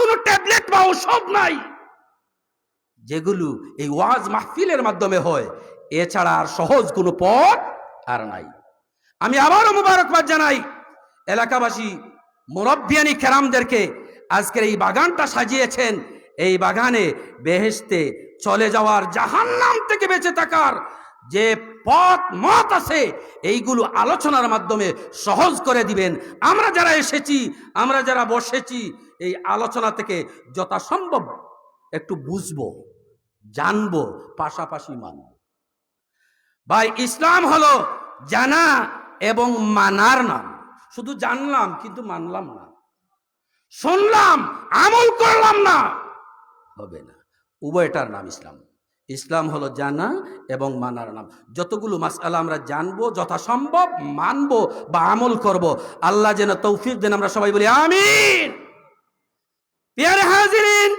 কোনো ট্যাবলেট বা ওষুধ নাই। যেগুলো এই ওয়াজ মাহফিলের মাধ্যমে হয়, এছাড়া আর সহজ কোনো পথ আর নাই। আমি আবারও মুবারকবাদ জানাই, এলাকাবাসী, মুরব্বিয়ানি কেরামদেরকে, আজকের এই বাগানটা সাজিয়েছেন, এই বাগানে বেহেশতে চলে যাওয়ার জাহান্নাম থেকে বেঁচে থাকার যে পথ মত আছে, এইগুলো আলোচনার মাধ্যমে সহজ করে দিবেন। আমরা যারা এসেছি, আমরা যারা বসেছি, এই আলোচনা থেকে যথাসম্ভব একটু বুঝব, জানব, পাশাপাশি মানব। ভাই, ইসলাম হলো জানা এবং মানার নাম। শুধু জানলাম, কিন্তু মানলাম না। শুনলাম, আমল করলাম না। হবে না। উভয়টার নাম ইসলাম। ইসলাম হলো জানা এবং মানার নাম। যতগুলো মাসআলা আমরা জানব, যথাসম্ভব মানবো বা আমল করব, আল্লাহ যেন তৌফিক দেন, আমরা সবাই বলি আমিন। পিয়ারে হাজিরিন,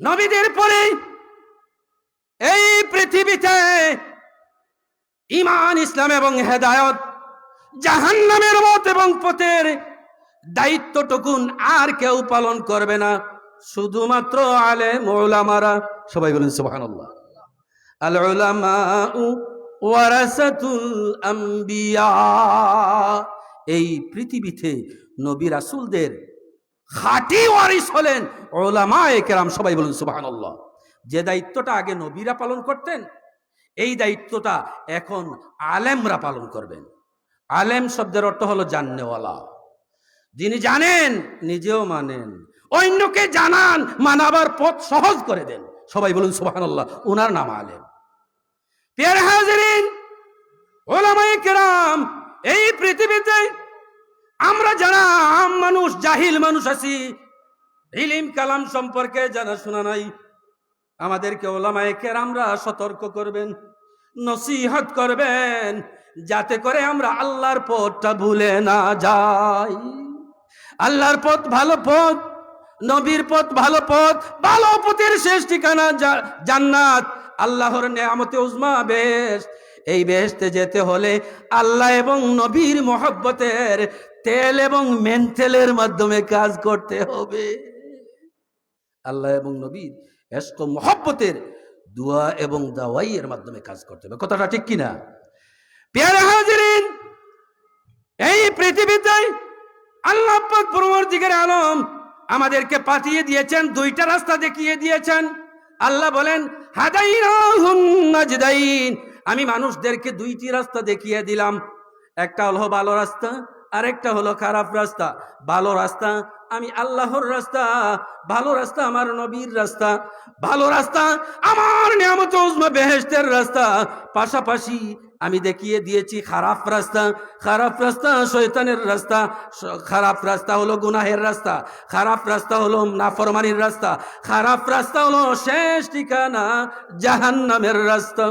নবীদের পরে এই পৃথিবীতে ইমান ইসলাম এবং হেদায়ত জাহান্নামের মত এবং পথের দায়িত্বটুকুন আর কেউ পালন করবে না। শুধুমাত্র আলে মৌলামারা সবাই বলেন সুবহানাল্লাহ। আল উলামাউ ওয়ারাসাতুল আম্বিয়া, এই পৃথিবীতে নবী রাসূলদের খাঁটি ওয়ারিস হলেন ওলামায়ে কেরাম, সবাই বলুন সুবহানাল্লাহ। যে দায়িত্বটা আগে নবীরা পালন করতেন, এই দায়িত্বটা এখন আলেমরা পালন করবেন। আলেম শব্দের অর্থ হলো জাননেওয়ালা। যিনি জানেন, নিজেও মানেন। অন্যকে জানান, মানাবার পথ সহজ করে দেন। সবাই বলুন, সুবহানাল্লাহ ওনার নাম আলেম। পেয়ার হাজিরিন, ওলামায়ে কেরাম, এই পৃথিবীতে আমরা যারা আম মানুষ, জাহিল মানুষ আছি, ইলিম কালাম সম্পর্কে জানা শোনা নাই। আমাদেরকে ওলামায়ে কেরামরা সতর্ক করবেন, নসিহত করবেন, যাতে করে আমরা আল্লাহর পথটা ভুলে না যাই। আল্লাহর পথ ভালো পথ নবীর পথ, ভালো পথ, ভালো পথের শেষ ঠিকানা জান্নাত। আল্লাহর নেয়ামতে উজমা বেশ। এই বেহেশতে যেতে হলে আল্লাহ এবং নবীর মহব্বতের তেল এবং মেন্টেলের মাধ্যমে কাজ করতে হবে। আল্লাহ এবং নবীর এস্ক মহব্বতের দোয়া এবং দাওয়াইয়ের মাধ্যমে কাজ করতে হবে। কথাটা ঠিক কিনা? পেয়ারে হাজিরিন, এই পৃথিবীতে আল্লাহ পাক পরবর্তীকার আলম আমাদেরকে পাঠিয়ে দিয়েছেন, দুইটা রাস্তা দেখিয়ে দিয়েছেন। আল্লাহ বলেন নাজদাইন। আমি মানুষদেরকে দুইটি রাস্তা দেখিয়ে দিলাম। একটা হলো ভালো রাস্তা আরেকটা হলো খারাপ রাস্তা, ভালো রাস্তা আমি আল্লাহর রাস্তা, ভালো রাস্তা আমার নবীর রাস্তা, ভালো রাস্তা আমার নিয়ামত উজমা বেহেশতের রাস্তা। পাশাপাশি আমি দেখিয়ে দিয়েছি খারাপ রাস্তা খারাপ রাস্তা শয়তানের রাস্তা খারাপ রাস্তা হলো গুনাহের রাস্তা, খারাপ রাস্তা হলো নাফরমানির রাস্তা, খারাপ রাস্তা হলো শেষ ঠিকানা জাহান্নামের রাস্তা।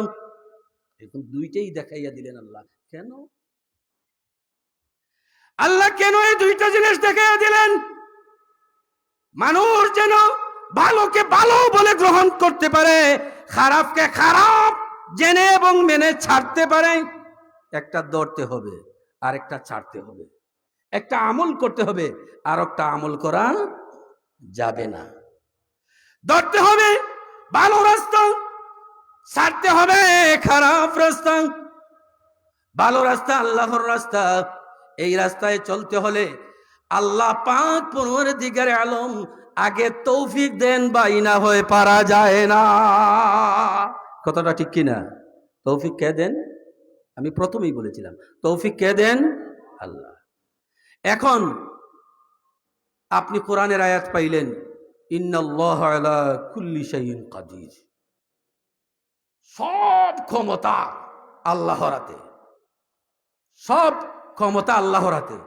এখন দুইটাই দেখাইয়া দিলেন আল্লাহ। কেন? আল্লাহ কেন এই দুইটা জিনিস দেখাইয়া দিলেন? মানুষ যেন ভালোকে ভালো বলে গ্রহণ করতে পারে, খারাপকে খারাপ জেনে এবং মেনে ছাড়তে পারে, একটা ধরতে হবে আর একটা ছাড়তে হবে। একটা আমল করতে হবে আর একটা আমল করা যাবে না। ধরতে হবে, ভালো রাস্তা, ছাড়তে হবে, খারাপ রাস্তা। ভালো রাস্তা, আল্লাহর রাস্তা এই রাস্তায় চলতে হলে আল্লাহ পাক পনেরো দিকের আলম আগে তৌফিক দেন বাই না হয়ে পারা যায় না। কথাটা ঠিক কিনা তৌফিক কে দেন? আমি প্রথমেই বলেছিলাম, তৌফিক কে দেন? আল্লাহ। এখন আপনি কোরআনের আয়াত পাইলেন কাদির। সব ক্ষমতা আল্লাহর হাতে। সব ক্ষমতা আল্লাহর হাতে।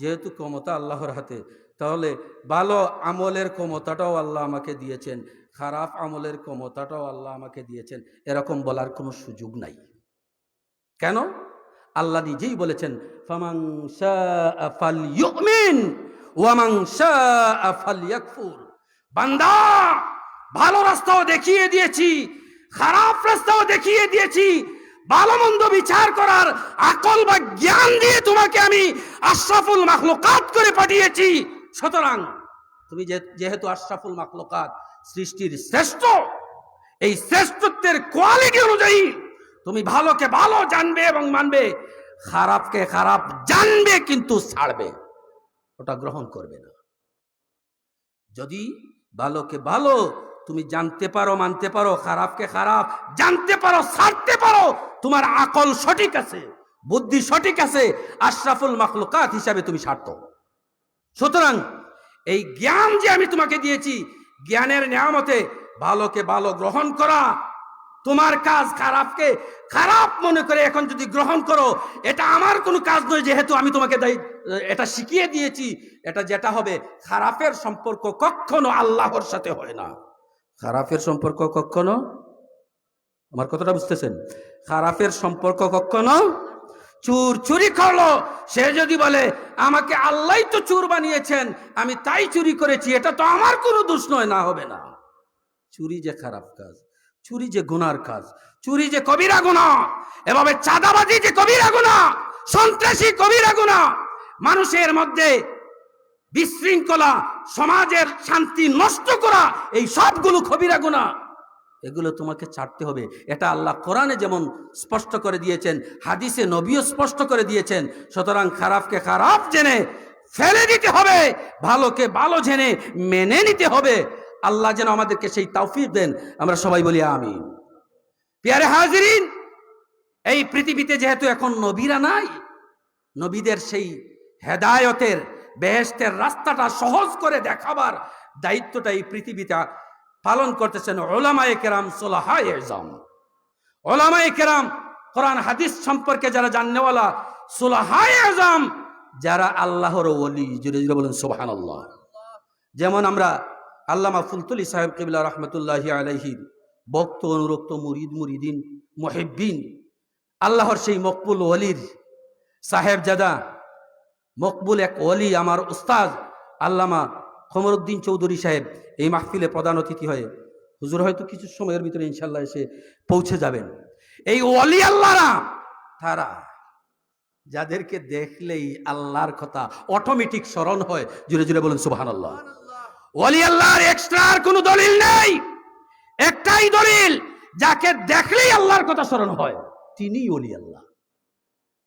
যেহেতু ক্ষমতা আল্লাহর হাতে, তাহলে ভালো আমলের ক্ষমতাটাও আল্লাহ আমাকে দিয়েছেন, খারাপ আমলের ক্ষমতাটাও আল্লাহ আমাকে দিয়েছেন, এরকম বলার কোনো সুযোগ নাই। কেন? আল্লাহ নিজেই বলেছেন বান্দা, ভালো রাস্তাও দেখিয়ে দিয়েছি, খারাপ রাস্তাও দেখিয়ে দিয়েছি ভালো মন্দ বিচার করার আকল বা জ্ঞান দিয়ে তোমাকে আমি আশরাফুল মাখলুকাত করে পাঠিয়েছি। সুতরাং তুমি যেহেতু আশরাফুল মাকলুকাত সৃষ্টির শ্রেষ্ঠ, এই শ্রেষ্ঠত্বের কোয়ালিটি অনুযায়ী তুমি ভালোকে ভালো জানবে এবং মানবে, খারাপকে খারাপ জানবে কিন্তু ছাড়বে। ওটা গ্রহণ করবে না। যদি ভালোকে ভালো তুমি জানতে পারো, মানতে পারো, খারাপকে খারাপ, জানতে পারো, ছাড়তে পারো, তোমার আকল সঠিক আছে, বুদ্ধি সঠিক আছে, আশরাফুল মাখলুকাত হিসাবে তুমি স্বার্থ সুতরাং এই জ্ঞান যে আমি তোমাকে দিয়েছি, জ্ঞানের নিয়ামতে ভালোকে ভালো গ্রহণ করা, তোমার কাজ খারাপকে খারাপ মনে করে এখন যদি গ্রহণ করো, এটা আমার কোনো কাজ নয়, যেহেতু আমি তোমাকে এটা শিখিয়ে দিয়েছি, এটা যেটা হবে, খারাপের সম্পর্ক কখনো আল্লাহর সাথে হয় না। খারাপের সম্পর্ক কখনো? আমার কথাটা বুঝতেছেন? খারাপের সম্পর্ক কখনো? চুর, চুরি করল। সে যদি বলে, আমাকে আল্লাহ তো চুর বানিয়েছেন, আমি তাই চুরি করেছি, এটা তো আমার কোনো দোষ নয়। না, হবে না। চুরি যে খারাপ কাজ, চুরি যে গুনার কাজ, চুরি যে কবিরা গুণা, এভাবে চাঁদাবাজি যে কবিরা গুণা, সন্ত্রাসী কবিরা গুণা, মানুষের মধ্যে বিশৃঙ্খলা সমাজের শান্তি নষ্ট করা, এই সবগুলো কবিরা গুণা এগুলো তোমাকে ছাড়তে হবে। এটা আল্লাহ কোরআনে যেমন স্পষ্ট করে দিয়েছেন, হাদিসে নবীও স্পষ্ট করে দিয়েছেন, সুতরাং খারাপকে খারাপ জেনে ফেলে দিতে হবে, ভালোকে ভালো জেনে মেনে নিতে হবে। আল্লাহ যেন আমাদেরকে সেই তৌফিক দেন। আমরা সবাই বলি আমি পিয়ারে হাজিরিন, এই পৃথিবীতে যেহেতু এখন নবীরা নাই, নবীদের সেই হেদায়তের বেহেস্তের রাস্তাটা সহজ করে দেখাবার দায়িত্বটা এই পৃথিবীতে পালন করতেছেন ওলামায়ে কেরাম সোলাহায় এজাম ওলামায়ে কেরাম কোরআন হাদিস সম্পর্কে যারা জাননেওয়ালা সোলাহায় যারা আল্লাহর ওলি জুড়ে জুড়ে বলেন সোবাহান আল্লাহ যেমন আমরা আল্লামা ফুলতুলি সাহেব কিবলা রহমতুল্লাহি আলহির ভক্ত, অনুরক্ত, মুরিদ, মুরিদিন মহিবিন আল্লাহর সেই মকবুল ওলির সাহেব জাদা মকবুল এক অলি আমার উস্তাদ আল্লামা খমরুদ্দিন চৌধুরী সাহেব এই মাহফিলে প্রধান অতিথি হয়ে। হুজুর হয়তো কিছু সময়ের ভিতরে ইনশাল্লাহ এসে পৌঁছে যাবেন। এই অলি আল্লাহরা তারা যাদেরকে দেখলেই আল্লাহর কথা অটোমেটিক স্মরণ হয় জুড়ে জুড়ে বলেন সুবাহান আল্লাহ ওলি আল্লাহর এক্সট্রা আর কোনো দলিল নেই। একটাই দলিল যাকে দেখলেই আল্লাহর কথা স্মরণ হয় তিনি ওলি আল্লাহ।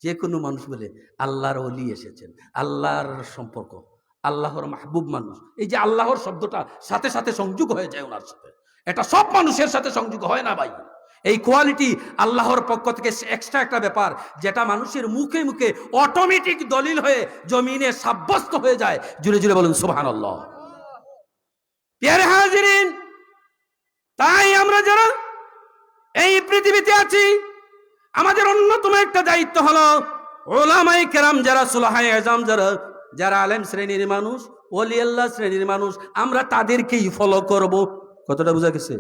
যে কোনো মানুষ বলে আল্লাহর অলি এসেছেন, আল্লাহর সম্পর্ক, আল্লাহর মাহবুব মানুষ। এই যে আল্লাহর শব্দটা সাথে সাথে সংযোগ হয়ে যায় ওনার সাথে। এটা সব মানুষের সাথে সংযোগ হয় না ভাই। এই কোয়ালিটি আল্লাহর পক্ষ থেকে এক্সট্রা একটা ব্যাপার, যেটা মানুষের মুখে মুখে অটোমেটিক দলিল হয়ে জমিনে সাব্যস্ত হয়ে যায়। জুড়ে জুড়ে বলুন সুবহান আল্লাহ তাই আমরা যারা এই পৃথিবীতে আছি আমাদের অন্যতম একটা দায়িত্ব হলো ওলামাই কেরাম যারা সুলাহাই আজাম, যারা যারা আলেম শ্রেণির মানুষ ওলি আল্লাহ শ্রেণির মানুষ, আমরা তাদেরকেই ফলো করব। কতটা বোঝা গেছে?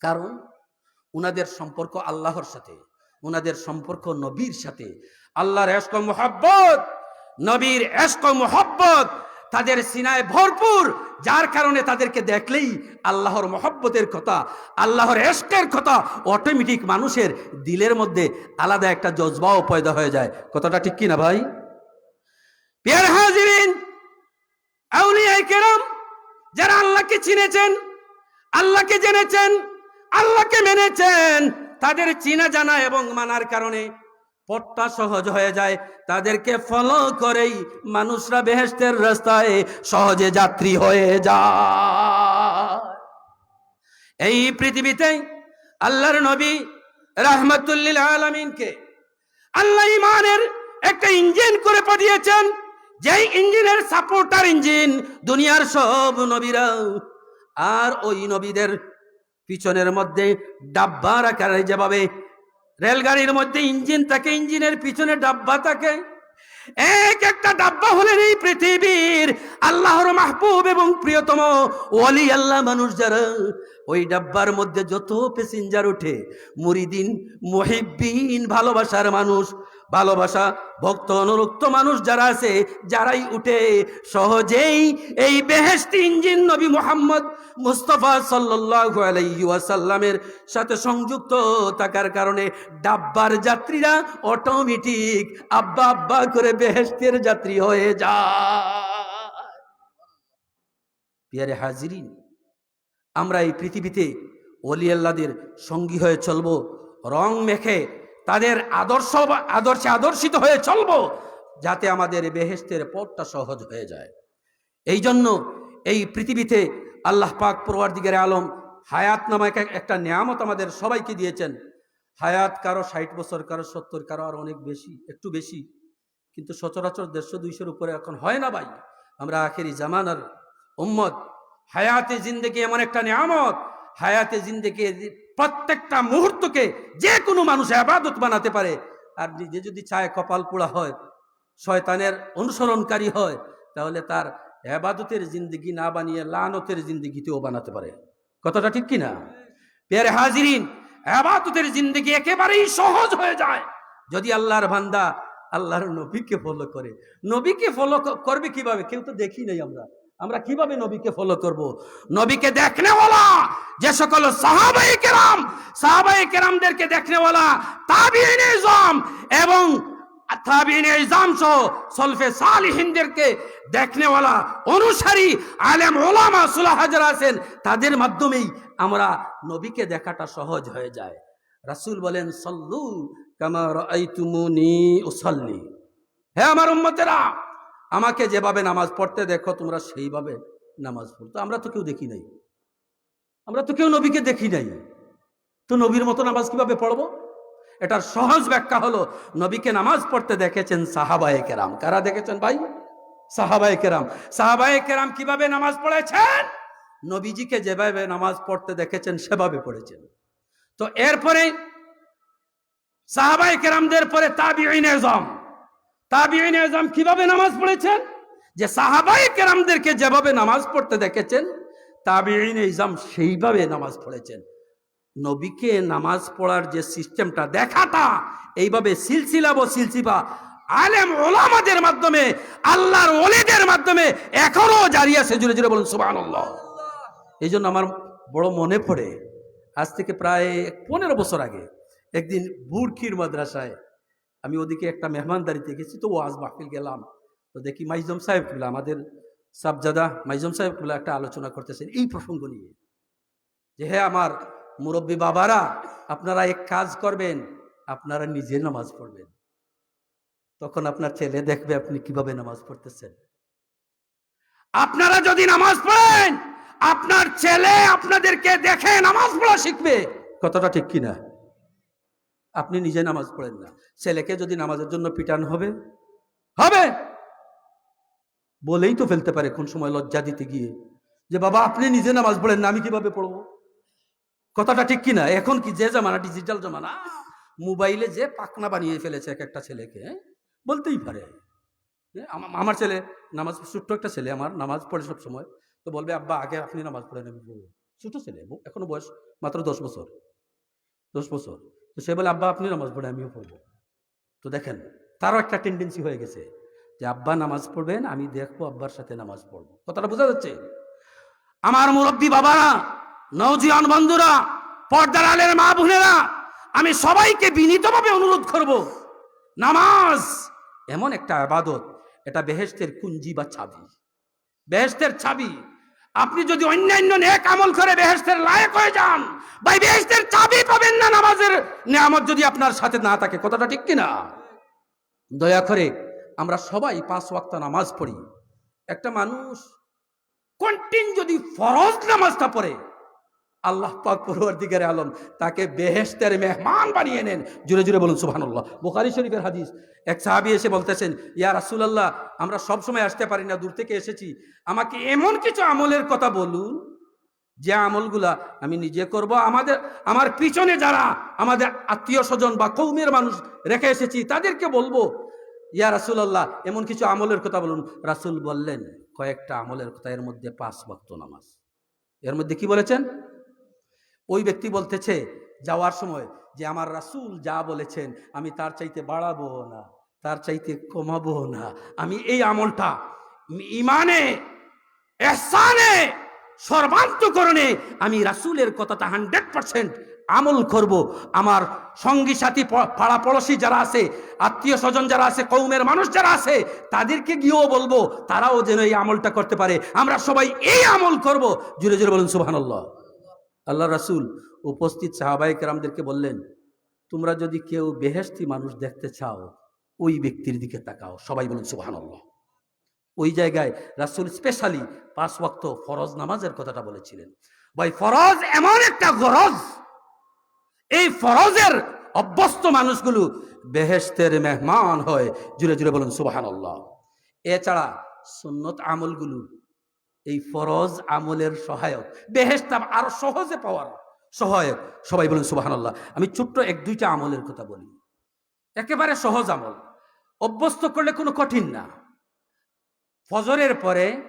কারণ উনাদের সম্পর্ক আল্লাহর সাথে, উনাদের সম্পর্ক নবীর সাথে। আল্লাহর এস্ক মোহাব্বত, নবীর এস্ক মোহাব্বত তাদের সিনায় ভরপুর, যার কারণে তাদেরকে দেখলেই আল্লাহর মহব্বতের কথা, আল্লাহর এস্কের কথা অটোমেটিক মানুষের দিলের মধ্যে আলাদা একটা জজবাও পয়দা হয়ে যায়। কথাটা ঠিক কিনা ভাই? যারা আল্লাহকে চিনেছেন, আল্লাহকে জেনেছেন, আল্লাহকে মেনেছেন, তাদের চিনা জানা এবং মানার কারণে পথটা সহজ হয়ে যায়। তাদেরকে ফলো করেই মানুষরা বেহেস্তের রাস্তায় সহজে যাত্রী হয়ে যায়। এই পৃথিবীতে আল্লাহর নবী রাহমাতুল্লিল আলমিনকে আল্লাহ ইমানের একটা ইঞ্জিন করে পাঠিয়েছেন। যেই ইঞ্জিনের সাপোর্টার ইঞ্জিন দুনিয়ার সব নবীরা আর ওই নবীদের পিছনের মধ্যে ডাব্বার আকারে যেভাবে রেলগাড়ির মধ্যে ইঞ্জিন থাকে, ইঞ্জিনের পিছনে ডাব্বা থাকে। এক একটা ডাব্বা হলেন এই পৃথিবীর আল্লাহর মাহবুব এবং প্রিয়তম ওয়ালি আল্লাহ মানুষ যারা। ওই ডাব্বার মধ্যে যত প্যাসেঞ্জার ওঠে, মুরিদিন মহিবিন ভালোবাসার মানুষ, ভালোবাসা, ভক্ত, অনুরক্ত মানুষ যারা আছে, যারাই উঠে সহজেই এই বেহেস্তি ইঞ্জিন নবী মোহাম্মদ মুস্তফা ওয়াসাল্লামের সাথে সংযুক্ত থাকার কারণে ডাব্বার যাত্রীরা অটোমেটিক আব্বা আব্বা করে বেহেস্তের যাত্রী হয়ে যায়। পিয়ারে হাজিরিন, আমরা এই পৃথিবীতে অলি আল্লাদের সঙ্গী হয়ে চলব, রং মেখে তাদের আদর্শ আদর্শে আদর্শিত হয়ে চলব, যাতে আমাদের বেহেস্তের পথটা সহজ হয়ে যায়। এই জন্য এই পৃথিবীতে আল্লাহ পাক পরওয়ারদিগের আলম হায়াত নামায় একটা নিয়ামত আমাদের সবাইকে দিয়েছেন। হায়াত কারও ষাট বছর, কারও সত্তর, কারও আর অনেক বেশি, একটু বেশি। কিন্তু সচরাচর দেড়শো, দুইশোর উপরে এখন হয় না ভাই। আমরা আখেরি জামানার উম্মত। হায়াতে জিন্দেগি এমন একটা নিয়ামত। হায়াতে জিন্দেগি প্রত্যেকটা মুহূর্তকে যে কোনো মানুষ আবাদত বানাতে পারে। আর নিজে যদি চায় কপাল পোড়া হয়, শয়তানের অনুসরণকারী হয়, তাহলে তার আবাদতের জিন্দগি না বানিয়ে লানতের জিন্দগিতেও বানাতে পারে। কথাটা ঠিক কিনা? পেয়ারে হাজিরিন হেবাদতের জিন্দগি একেবারেই সহজ হয়ে যায়। যদি আল্লাহর বান্দা আল্লাহর নবীকে ফলো করে। নবীকে ফলো করবে কীভাবে? কেউ তো দেখি নাই আমরা। আমরা কীভাবে নবীকে ফলো করব? নবীকে দেখনেওয়ালা, যে সকল সাহাবাই কেরাম সাহাবাই কেরামদেরকে দেখনেওয়ালা তাবিন ইজম এবং তাদের মাধ্যমেই আমরা নবীকে দেখাটা সহজ হয়ে যায়। রাসূল বলেন, সল্লু কামার উসাল্লি। হে আমার উম্মতেরা, আমাকে যেভাবে নামাজ পড়তে দেখো, তোমরা সেইভাবে নামাজ পড়তো আমরা তো কেউ দেখি নাই। আমরা তো কেউ নবীকে দেখি নাই। তো নবীর মতো নামাজ কীভাবে পড়ব? এটার সহজ ব্যাখ্যা হলো, নবীকে নামাজ পড়তে দেখেছেন সাহাবায়ে কেরাম। কারা দেখেছেন ভাই? সাহাবায়ে কেরাম। সাহাবায়ে কেরাম কীভাবে নামাজ পড়েছেন? নবীজিকে যেভাবে নামাজ পড়তে দেখেছেন, সেভাবে পড়েছেন। তো এরপরে সাহাবায়ে কেরামদের পরে তাবিঈন এজম তাবিঈন এজম কীভাবে নামাজ পড়েছেন? যে সাহাবায়ে কেরামদেরকে যেভাবে নামাজ পড়তে দেখেছেন, তাবিঈন এজম সেইভাবে নামাজ পড়েছেন। নবীকে নামাজ পড়ার যে সিস্টেমটা, দেখাটা, এইভাবে সিলসিলা ব সিলসিবা আলেম ওলামাদের মাধ্যমে, আল্লাহর ওলিদের মাধ্যমে এখনও জারি আছে জুড়ে জুড়ে বলুন, সুবহানাল্লাহ। এই জন্য আমার বড় মনে পড়ে, আজ থেকে প্রায় পনেরো বছর আগে, একদিন বুড়খির মাদ্রাসায় আমি ওদিকে একটা মেহমানদারিতে গেছি তো ওয়াজ মাহফিল গেলাম। তো দেখি মাইজম সাহেব সাহেবগুলো, আমাদের সাবজাদা মাইজম সাহেব সাহেবগুলো একটা আলোচনা করতেছেন, এই প্রসঙ্গ নিয়ে। যে হ্যাঁ আমার মুরব্বী বাবারা, আপনারা এক কাজ করবেন, আপনারা নিজে নামাজ পড়বেন। তখন আপনার ছেলে দেখবে আপনি কীভাবে নামাজ পড়তেছেন। আপনারা যদি নামাজ পড়েন, আপনার ছেলে আপনাদেরকে দেখে নামাজ পড়া শিখবে। কতটা ঠিক কিনা? আপনি নিজে নামাজ পড়েন না। ছেলেকে যদি নামাজের জন্য পিটান হবে হবে। বলেই তো ফেলতে পারে, কোন সময় লজ্জা দিতে গিয়ে। যে বাবা, আপনি নিজে নামাজ পড়েন না, আমি কীভাবে পড়ব? কথাটা ঠিক কিনা? এখন কি যে জামানা ডিজিটাল জামানা মোবাইলে যে পাকনা বানিয়ে ফেলেছে এক একটা ছেলেকে? বলতেই পারে। আমার ছেলে নামাজ, ছোট্ট একটা ছেলে আমার, নামাজ পড়ে সব সময় তো বলবে, আব্বা, আগে আপনি নামাজ পড়ে নেবেন ছোট ছেলে এখনও বয়স মাত্র দশ বছর। দশ বছর। তো সে বলে, আব্বা, আপনি নামাজ পড়ে, আমিও পড়ব। তো দেখেন, তারও একটা টেন্ডেন্সি হয়ে গেছে যে, আব্বা, নামাজ পড়বেন, আমি দেখব আব্বার সাথে নামাজ পড়ব। কথাটা বোঝা যাচ্ছে? আমার মুরব্বী বাবারা নৌজিয়ান বন্ধুরা, পর্দার আলের মা বোনেরা, আমি সবাইকে বিনীতভাবে অনুরোধ করব, নামাজ এমন একটা আবাদত, এটা বেহেস্তের কুঞ্জি বা চাবি। বেহেস্তের চাবি, আপনি যদি অন্যান্য নেক আমল করে বেহেস্তের লায়ক হয়ে যান, ভাই বেহেস্তের চাবি পাবেন না নামাজের নিয়ামত যদি আপনার সাথে না থাকে, কথাটা ঠিক কিনা? দয়া করে আমরা সবাই পাঁচ ওয়াক্ত নামাজ পড়ি। একটা মানুষ কন্টিন যদি ফরজ নামাজটা পড়ে আল্লাহ পাক পরওয়ারদিগার আলম, তাকে বেহেশতের মেহমান বানিয়ে নেন। জুড়ে জুড়ে বলুন, সুবহানাল্লাহ। বুখারী শরীফের হাদিস। এক সাহাবী এসে বলতেছেন, ইয়া রাসূলুল্লাহ, আমরা সব সময় আসতে পারি না, দূর থেকে এসেছি। আমাকে এমন কিছু আমলের কথা বলুন, যে আমলগুলা আমি নিজে করব। আমাদের, আমার পিছনে যারা আমাদের আত্মীয় স্বজন বা কৌমের মানুষ রেখে এসেছি, তাদেরকে বলব, ইয়া রাসূলুল্লাহ, এমন কিছু আমলের কথা বলুন। রাসূল বললেন, কয়েকটা আমলের কথা, এর মধ্যে পাঁচ ওয়াক্ত নামাজ। এর মধ্যে কি বলেছেন? ওই ব্যক্তি বলতেছে যাওয়ার সময় যে আমার রাসূল যা বলেছেন আমি তার চাইতে বাড়াবো না, তার চাইতে কমাবো না। আমি এই আমলটা ইমানে, এহসানে, সর্বান্তকরণে আমি রাসূলের কথাটা হান্ড্রেড পার্সেন্ট আমল করব। আমার সঙ্গী সাথী পাড়া পড়োশি যারা আছে, আত্মীয় স্বজন যারা আছে কৌমের মানুষ যারা আছে, তাদেরকে গিয়েও বলব, তারাও যেন এই আমলটা করতে পারে। আমরা সবাই এই আমল করব। জুড়ে জুড়ে বলুন সুবহানাল্লাহ। আল্লাহ রাসূল উপস্থিত সাহাবাই কেরামদেরকে বললেন, তোমরা যদি কেউ বেহেশতি মানুষ দেখতে চাও, ওই ব্যক্তির দিকে তাকাও। সবাই বলুন সুবহানাল্লাহ। ওই জায়গায় রাসূল স্পেশালি পাঁচ ওয়াক্ত ফরজ নামাজের কথাটা বলেছিলেন। ভাই, ফরজ এমন একটা গরজ, এই ফরজের অভ্যস্ত মানুষগুলো বেহেশতের মেহমান হয়। জুড়ে জুড়ে বলুন, সুবহানাল্লাহ। এছাড়া সুন্নত আমলগুলো এই ফরজ আমলের সহায়ক। বেহেশত আরও সহজে পাওয়ার সহায়ক। সবাই বলুন, সুবহানাল্লাহ। আমি ছোট্ট এক দুইটা আমলের কথা বলি। একেবারে সহজ আমল। অভ্যস্ত করলে কোনো কঠিন না। ফজরের পরে,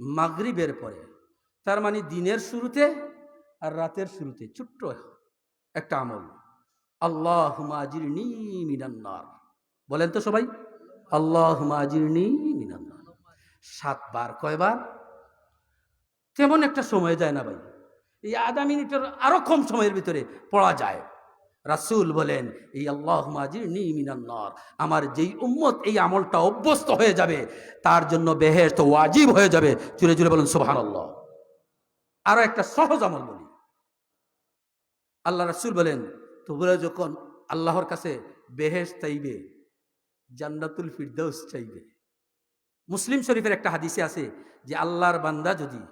মাগরিবের পরে, তার মানে দিনের শুরুতে আর রাতের শুরুতে। ছোট্ট একটা আমল। আল্লাহ মিনান্নার বলেন তো সবাই আল্লাহ মিনান্নার সাতবার, কয়বার? তেমন একটা সময় যায় না ভাই। এই আধা মিনিটের আরও কম সময়ের ভিতরে পড়া যায়। রাসূল বলেন, এই আল্লাহ আজিরনি মিনান্নার আমার যেই উম্মত এই আমলটা অভ্যস্ত হয়ে যাবে, তার জন্য বেহেশত ওয়াজিব হয়ে যাবে। চুলে চুলে বলুন, সুবহানাল্লাহ। আরও একটা সহজ আমল বলি। আল্লাহ রাসূল বলেন, তোমরা যখন আল্লাহর কাছে বেহেশ চাইবে, জান্নাতুল ফিরদাউস চাইবে মুসলিম শরীফের একটা হাদিসে আছে যে আল্লাহর বান্দা যদি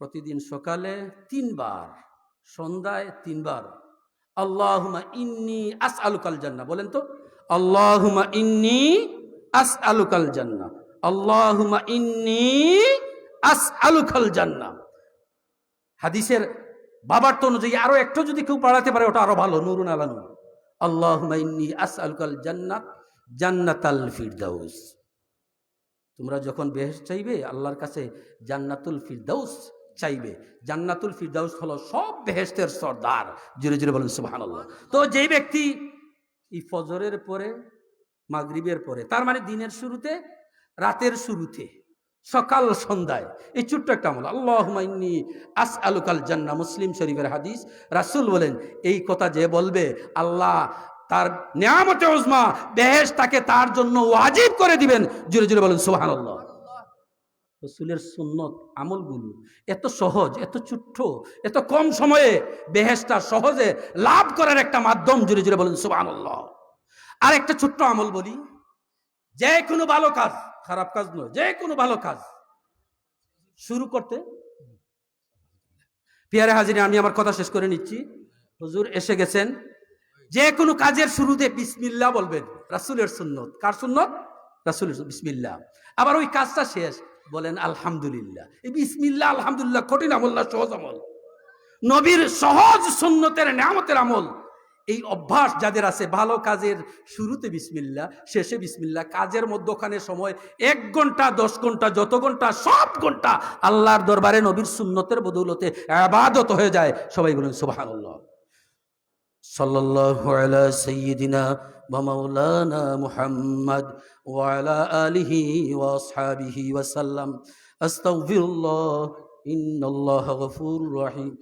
প্রতিদিন সকালে তিনবার, সন্ধ্যায় তিনবার আল্লাহুমা ইন্নি আস আলুকাল জান্না বলেন তো আল্লাহুমা ইন্নি আস আলুকাল জান্না আল্লাহুমা ইন্নি আস আলুকাল জান্না হাদিসের বাবার তো অনুযায়ী আরও একটু যদি কেউ পড়াতে পারে, ওটা আরও ভালো, নুরুন আলা নূর। আল্লাহুমা ইন্নি আস আলুকাল জান্নাত জান্নাতাল ফিরদাউস। তোমরা যখন বেহেশ চাইবে, আল্লাহর কাছে জান্নাতুল ফিরদাউস চাইবে। জান্নাতুল ফিরদাউস হলো সব বেহেশতের সর্দার। জুড়ে জুড়ে বলেন, সুবহানাল্লাহ। তো যেই ব্যক্তি এই ফজরের পরে, মাগরিবের পরে, তার মানে দিনের শুরুতে, রাতের শুরুতে, সকাল সন্ধ্যায়, এই ছোট্ট একটা আমল আল্লাহ ইন্নি আস আলুকাল জান্না মুসলিম শরীফের হাদিস, রাসূল বলেন, এই কথা যে বলবে, আল্লাহ তার নিয়ামতে উজমা বেহেশ তাকে তার জন্য ওয়াজিব করে দিবেন। জুড়ে জুড়ে বলেন, সুবহানাল্লাহ। রসুলের সুন্নত আমলগুলো এত সহজ, এত ছোট্ট, এত কম সময়ে বেহেশটা সহজে লাভ করার একটা মাধ্যম জুড়ে জুড়ে বলেন, সুবহানাল্লাহ। আর একটা ছোট্ট আমল বলি, যে কোনো ভালো কাজ, খারাপ কাজ নয়, যে কোনো ভালো কাজ শুরু করতে পিয়ারে হাজিরে আমি আমার কথা শেষ করে নিচ্ছি। হুজুর এসে গেছেন যে কোনো কাজের শুরুতে বিসমিল্লা বলবেন। রাসুলের সুন্নত। কার সুন্নত? রাসুলের বিসমিল্লা আবার ওই কাজটা শেষ। বলেন, আলহামদুলিল্লাহ। এই বিসমিল্লা আলহামদুলিল্লাহ কঠিন আমল না, সহজ আমল। নবীর সহজ সুন্নতের নামতের আমল। এই অভ্যাস যাদের আছে, ভালো কাজের শুরুতে বিসমিল্লা শেষে বিসমিল্লা কাজের মধ্যখানে সময় এক ঘণ্টা, দশ ঘণ্টা, যত ঘণ্টা, সব ঘণ্টা আল্লাহর দরবারে নবীর সুন্নতের বদৌলতে আবাদত হয়ে যায়। সবাই বলুন, সুবহানাল্লাহ। صلى الله على سيدنا ومولانا محمد وعلى آله وأصحابه وسلم. أستغفر الله إن الله غفور رحيم.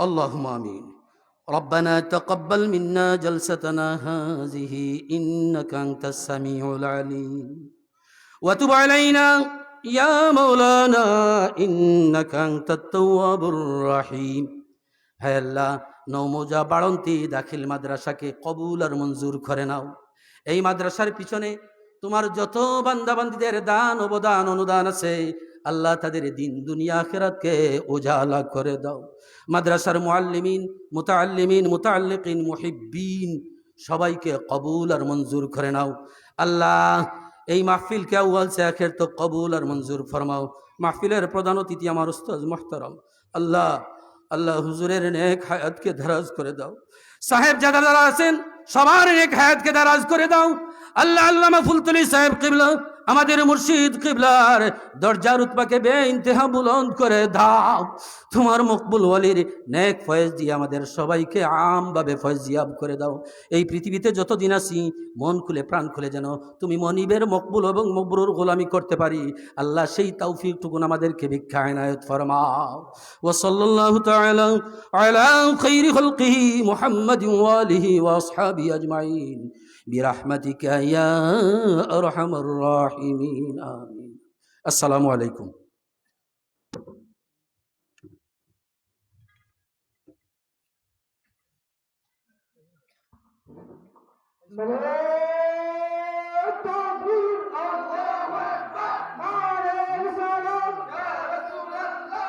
اللهم آمين. ربنا تقبل منا جلستنا هذه إنك أنت السميع العليم. وتب علينا. ইয়া মৌলানা, ইন্নাকাং তাত্তাওয়াবুর রাহিম। হে আল্লাহ নৌমোজা বাড়ন্তি দাখিল মাদ্রাসাকে কবুল আর মঞ্জুর করে নাও। এই মাদ্রাসার পিছনে তোমার যত বান্দাবান্দিদের দান, অবদান, অনুদান আছে, আল্লাহ তাদের দিন, দুনিয়া, আখেরাতকে ওজালা করে দাও। মাদ্রাসার মোয়াল্লিমিন মোতাল্লিমিন মোতাল্লিকিন মুহিব্বিন, সবাইকে কবুল আর মঞ্জুর করে নাও। আল্লাহ এই মাহফিলকে আউয়াল সে আখের তো কবুল আর মঞ্জুর ফরমাও। মাহফিলের প্রধান অতিথি আমার উস্তাজ মোহতারম। আল্লাহ আল্লাহ হুজুরের নেক হায়াতকে ধারাজ করে দাও। সাহেব যারা যারা আছেন, সবার নেক হায়াতকে ধারাজ করে দাও। আল্লাহ আল্লামা ফুলতলি সাহেব কিবলা, আমাদের মুর্শিদ কিবলার দরজার উৎপাকে বে ইন্তেহা বুলন্দ করে দাও। তোমার মকবুল ওয়ালির নেক ফয়েজ দিয়ে আমাদের সবাইকে আমভাবে ফয়েজ জিয়াব করে দাও। এই পৃথিবীতে যতদিন আসি মন খুলে প্রাণ খুলে যেন তুমি মনিবের মকবুল এবং মকবুর গোলামি করতে পারি। আল্লাহ সেই তৌফিকটুকুন আমাদেরকে ভিক্ষা এনায়ত ফরমাও। ও খাইরি খালকিহি মুহাম্মাদ আজমাইন। برحمتك يا أرحم الراحمين آمين. السلام عليكم. الله أكبر يا رسول الله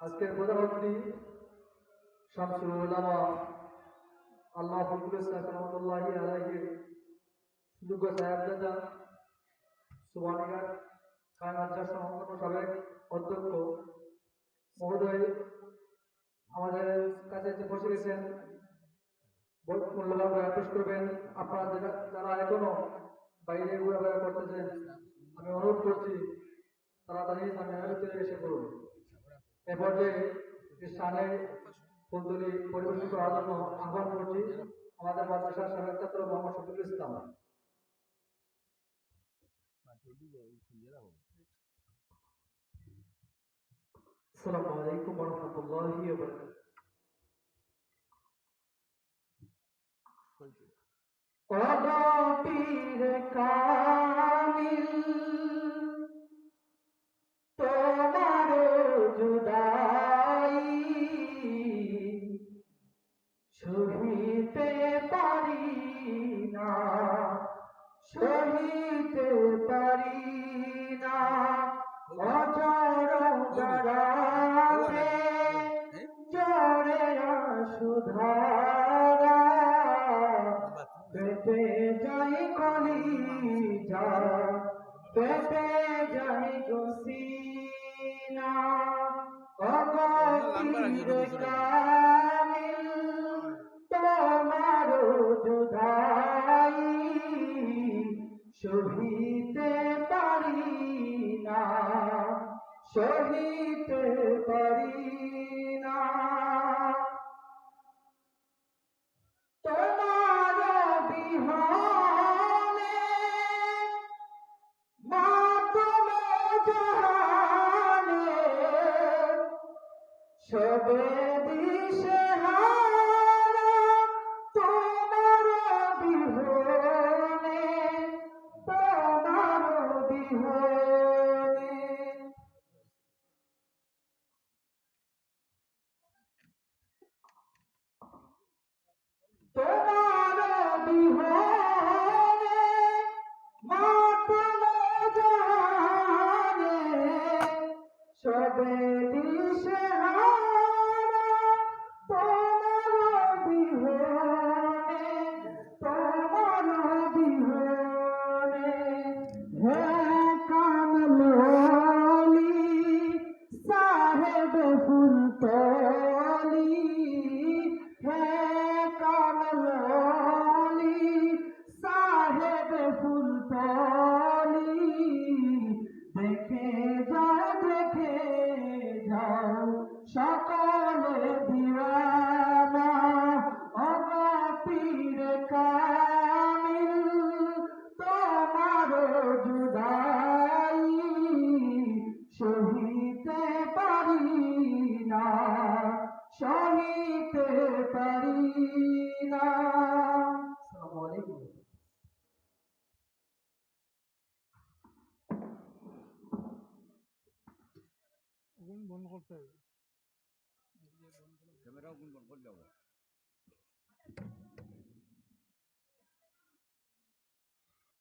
আজকের প্রধান অতিথি শামসুল উলামা আল্লাহ অধ্যক্ষ মহোদয়, আমাদের কাছে বসে গেছেন। আপনারা যারা এখনও বাইরে ঘোরাফেরা করতেছেন আমি অনুরোধ করছি, তাড়াতাড়ি সামনে এসে করুন এ পর্যায়ে এই স্থানে কুন্দলি পরিবেশন করার জন্য আহ্বান করছি আমাদের মাদ্রাসার সাবেক ছাত্র মোহাম্মদ শফিকুল ইসলাম। কামিল তোমার সহিতে পারি না সহিতে পারি না। অচর জরাতে চরে সুধারা পেটে যাই কলি যা পেটে যাই গসিনা। অগতির কামিল